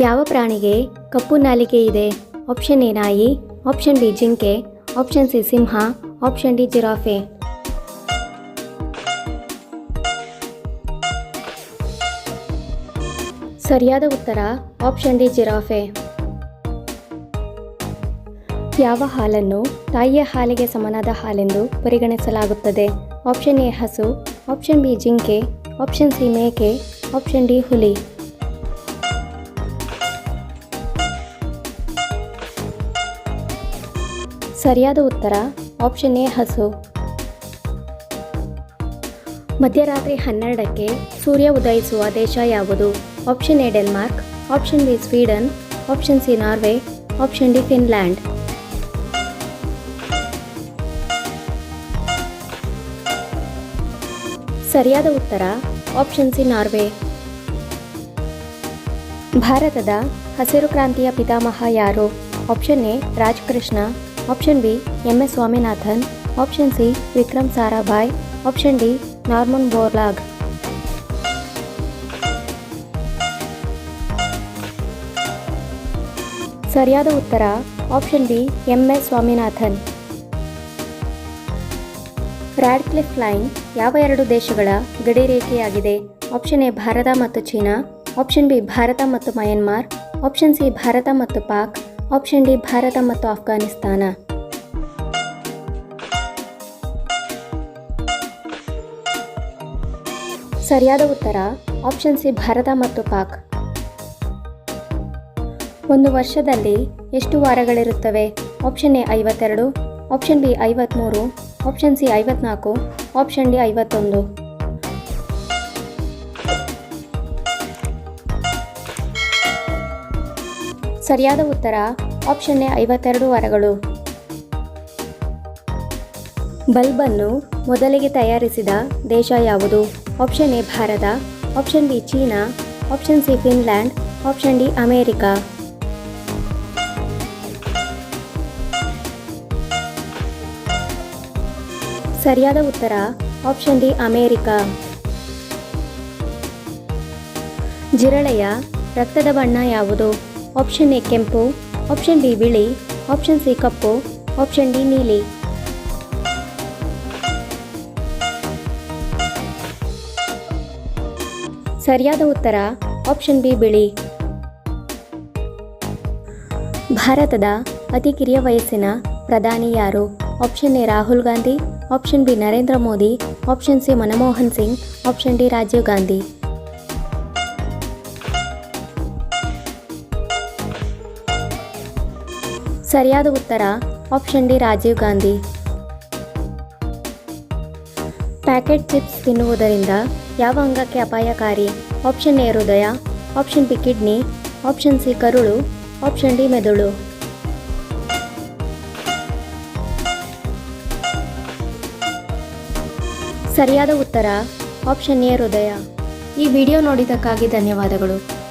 ಯಾವ ಪ್ರಾಣಿಗೆ ಕಪ್ಪು ನಾಲಿಗೆ ಇದೆ? ಆಪ್ಷನ್ ಎ ನಾಯಿ, ಆಪ್ಷನ್ ಬಿ ಜಿಂಕೆ, ಆಪ್ಷನ್ ಸಿ ಸಿಂಹ, ಆಪ್ಷನ್ ಡಿ ಜಿರಾಫೆ. ಸರಿಯಾದ ಉತ್ತರ, ಆಪ್ಷನ್ ಡಿ ಜಿರಾಫೆ. ಯಾವ ಹಾಲನ್ನು ತಾಯಿಯ ಹಾಲಿಗೆ ಸಮನಾದ ಹಾಲೆಂದು ಪರಿಗಣಿಸಲಾಗುತ್ತದೆ? ಆಪ್ಷನ್ ಎ ಹಸು, ಆಪ್ಷನ್ ಬಿ ಜಿಂಕೆ, ಆಪ್ಷನ್ ಸಿ ಮೇಕೆ, ಆಪ್ಷನ್ ಡಿ ಹುಲಿ. ಸರಿಯಾದ ಉತ್ತರ ಆಪ್ಷನ್ ಎ ಹಸು. ಮಧ್ಯರಾತ್ರಿ ಹನ್ನೆರಡಕ್ಕೆ ಸೂರ್ಯ ಉದಯಿಸುವ ದೇಶ ಯಾವುದು? Option A Denmark option B Sweden option C Norway option D Finland ಸರಿಯಾದ ಉತ್ತರ ಆಪ್ಷನ್ ಸಿ ನಾರ್ವೆ ಭಾರತದ ಹಸಿರು ಕ್ರಾಂತಿಯ ಪಿತಾಮಹ ಯಾರು? Option A Rajakrishna. Option B M S Swaminathan option C Vikram Sarabhai option D Norman Borlaug ಸರಿಯಾದ ಉತ್ತರ option B M S Swaminathan Radcliffe line ಯಾವ ಎರಡು ದೇಶಗಳ ಗಡಿರೇಖೆಯಾಗಿದೆ? ಆಪ್ಷನ್ ಎ ಭಾರತ ಮತ್ತು ಚೀನಾ. ಆಪ್ಷನ್ ಬಿ ಭಾರತ ಮತ್ತು ಮಯನ್ಮಾರ್ ಆಪ್ಷನ್ ಸಿ ಭಾರತ ಮತ್ತು ಪಾಕ್. ಆಪ್ಷನ್ ಡಿ ಭಾರತ ಮತ್ತು ಆಫ್ಘಾನಿಸ್ತಾನ. ಸರಿಯಾದ ಉತ್ತರ, ಆಪ್ಷನ್ ಸಿ ಭಾರತ ಮತ್ತು ಪಾಕ್. ಒಂದು ವರ್ಷದಲ್ಲಿ ಎಷ್ಟು ವಾರಗಳಿರುತ್ತವೆ? ಆಪ್ಷನ್ ಎ ಐವತ್ತೆರಡು, ಆಪ್ಷನ್ ಬಿ ಐವತ್ತ್ಮೂರು ಆಪ್ಷನ್ ಸಿ ಐವತ್ನಾಲ್ಕು, ಆಪ್ಷನ್ ಡಿ ಐವತ್ತೊಂದು. ಸರಿಯಾದ ಉತ್ತರ, ಆಪ್ಷನ್ ಎ ಐವತ್ತೆರಡು ವಾರಗಳು. ಬಲ್ಬನ್ನು ಮೊದಲಿಗೆ ತಯಾರಿಸಿದ ದೇಶ ಯಾವುದು? Option A Bharat, option B China, option C Finland, option D America. ಸರಿಯಾದ ಉತ್ತರ, ಆಪ್ಷನ್ ಡಿ ಅಮೇರಿಕಾ. ಜಿರಳೆಯ ರಕ್ತದ ಬಣ್ಣ ಯಾವುದು? ಆಪ್ಷನ್ ಎ ಕೆಂಪು ಆಪ್ಷನ್ ಬಿ ಬಿಳಿ ಆಪ್ಷನ್ ಸಿ ಕಪ್ಪು ಆಪ್ಷನ್ ಡಿ ನೀಲಿ ಸರಿಯಾದ ಉತ್ತರ ಆಪ್ಷನ್ ಬಿ ಬಿಳಿ ಭಾರತದ ಅತಿ ಕಿರಿಯ ವಯಸ್ಸಿನ ಪ್ರಧಾನಿ ಯಾರು option A Rahul Gandhi option B Narendra Modi option C Manmohan Singh option D Rajiv Gandhi ಸರಿಯಾದ ಉತ್ತರ option D Rajiv Gandhi. Packet chips ತಿನ್ನುವುದರಿಂದ ಯಾವ ಅಂಗಕ್ಕೆ ಅಪಾಯಕಾರಿ? ಆಪ್ಷನ್ ಎ ಹೃದಯ option B kidney option C ಕರುಳು ಆಪ್ಷನ್ ಡಿ ಮೆದುಳು. ಸರಿಯಾದ ಉತ್ತರ ಆಪ್ಷನ್ ಎ ಹೃದಯ. ಈ ವಿಡಿಯೋ ನೋಡಿದ್ದಕ್ಕಾಗಿ ಧನ್ಯವಾದಗಳು.